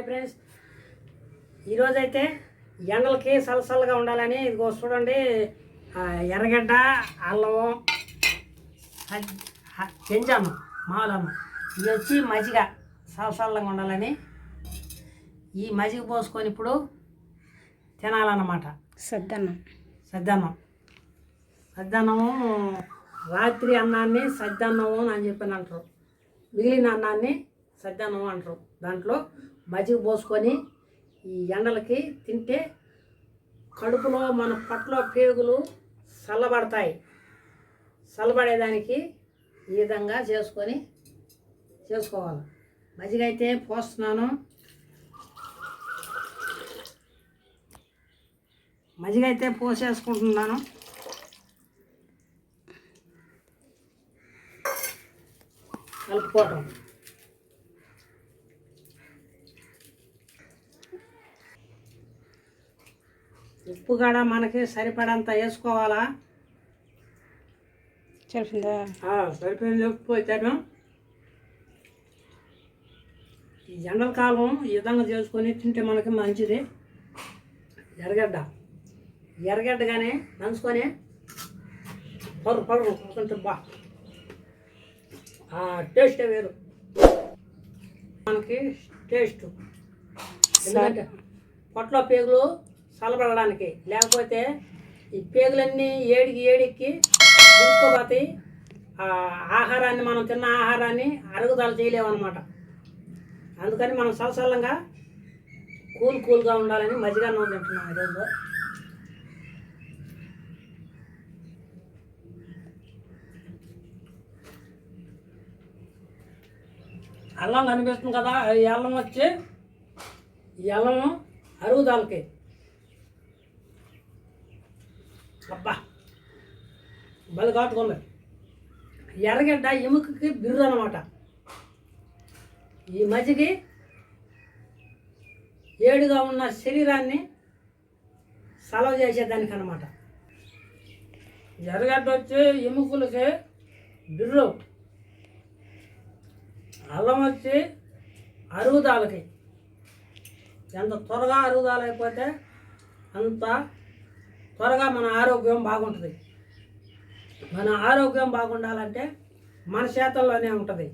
Hi friends. ఈరోజైతే ఎండలకి సలసలగా ఉండాలని ఇదిగో చూడండి. ఎర్రగడ్డ అల్లము చెంచాము మామూలమ్మ ఇది వచ్చి మజ్జిగ సలసలంగా ఉండాలని ఈ మజ్జిగ పోసుకొని ఇప్పుడు తినాలన్నమాట. సద్దన్నం. సద్దన్నం. సద్దన్నము రాత్రి అన్నాన్ని సద్దన్నము అని చెప్పని అంటారు. మిగిలిన అన్నాన్ని సద్దన్నం అంటారు. దాంట్లో మజ్జిగ పోసుకొని ఈ ఎండలకి తింటే కడుపులో మన పట్లో పేగులు చల్లబడతాయి. చల్లబడేదానికి ఈ విధంగా చేసుకొని చేసుకోవాలి. మజ్జిగ అయితే పోస్తున్నాను. మజ్జిగ అయితే పోసేసుకుంటున్నాను. కలుపుకోవటం. ఉప్పు కూడా మనకి సరిపడంత వేసుకోవాలా? చెప్పిందా ఆ, సరిపోయింది ఉప్పు వచ్చాను ఈ ఎండల కాలం ఈ విధంగా చేసుకొని తింటే మనకి మంచిది. ఎర్రగడ్డ. ఎర్రగడ్డగానే నంచుకొని పరు పరు కొంచెం బా. టేస్టే వేరు. మనకి టేస్ట్. ఎందుకంటే పొట్టలో పేగులు చల్లబడడానికి. లేకపోతే ఈ పేగులన్నీ ఏడికి ఏడికి ముడుచుకోపోతాయి ఆహారాన్ని మనం తిన్న ఆహారాన్ని అరుగుదల చేయలేమన్నమాట అందుకని మనం సలసలంగా కూల్ కూల్గా ఉండాలని మజ్జిగ నూనె తింటున్నాం ఈరోజు అల్లం కనిపిస్తుంది కదా ఈ అల్లం వచ్చి ఈ అల్లం అరుగుదలకి అబ్బా బలి కాటుకుంది. ఎర్రగడ్డ ఎముకకి బిర్రు అనమాట ఈ మజ్జిగి ఏడుగా ఉన్న శరీరాన్ని సలవ చేసేదానికి అనమాట ఎర్రగడ్డ వచ్చి ఎముకలకి బిర్రు అల్లం వచ్చి అరుగుదాలకి. ఎంత త్వరగా అరుగుదల అయిపోతే అంత త్వరగా మన ఆరోగ్యం బాగుంటుంది. మన ఆరోగ్యం బాగుండాలంటే మన చేతల్లోనే ఉంటుంది.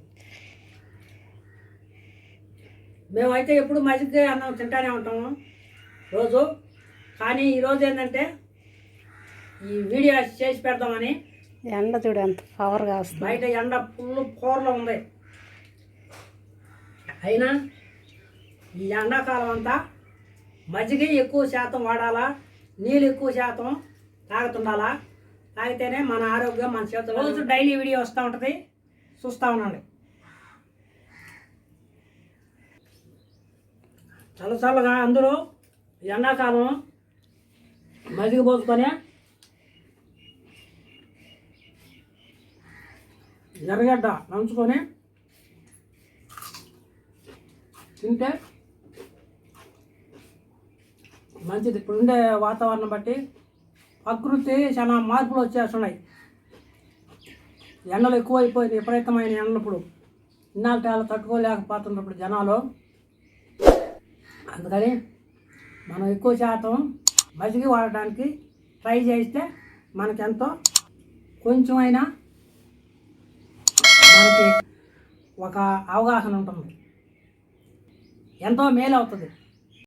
మేమైతే ఎప్పుడు మజ్జిగ అన్నం తింటానే ఉంటాము రోజు. కానీ ఈరోజు ఏంటంటే ఈ వీడియో చేసి పెడదామని ఎండ చూడు ఎంత పవర్గా వస్తుంది. బయట ఎండ ఫుల్ కూరలో ఉంది. అయినా ఈ ఎండాకాలం అంతా మజ్జిగ ఎక్కువ శాతం వాడాలా? నీళ్ళు ఎక్కువ శాతం తాగుతుండాలా? తాగితేనే మన ఆరోగ్యం మన చేతుల్లో రోజు డైలీ వీడియో వస్తూ ఉంటుంది. చూస్తూ ఉండండి. చల్ల చల్లగా అందరూ ఎండాకాలం మజ్జిగ పోసుకొని ఎర్రగడ్డ నంచుకొని తింటే మంచిది. ఇప్పుడుండే వాతావరణం బట్టి ప్రకృతి చాలా మార్పులు వచ్చేస్తున్నాయి. ఎండలు ఎక్కువైపోయింది విపరీతమైన ఎండలు ఇప్పుడు ఇన్నాళ్ళ చాలా తట్టుకోలేకపోతున్నప్పుడు జనాలు. అందుకని మనం ఎక్కువ శాతం మజ్జిగ వాడటానికి ట్రై చేస్తే మనకెంతో కొంచెమైనా మనకి ఒక అవగాహన ఉంటుంది. ఎంతో మేలు అవుతుంది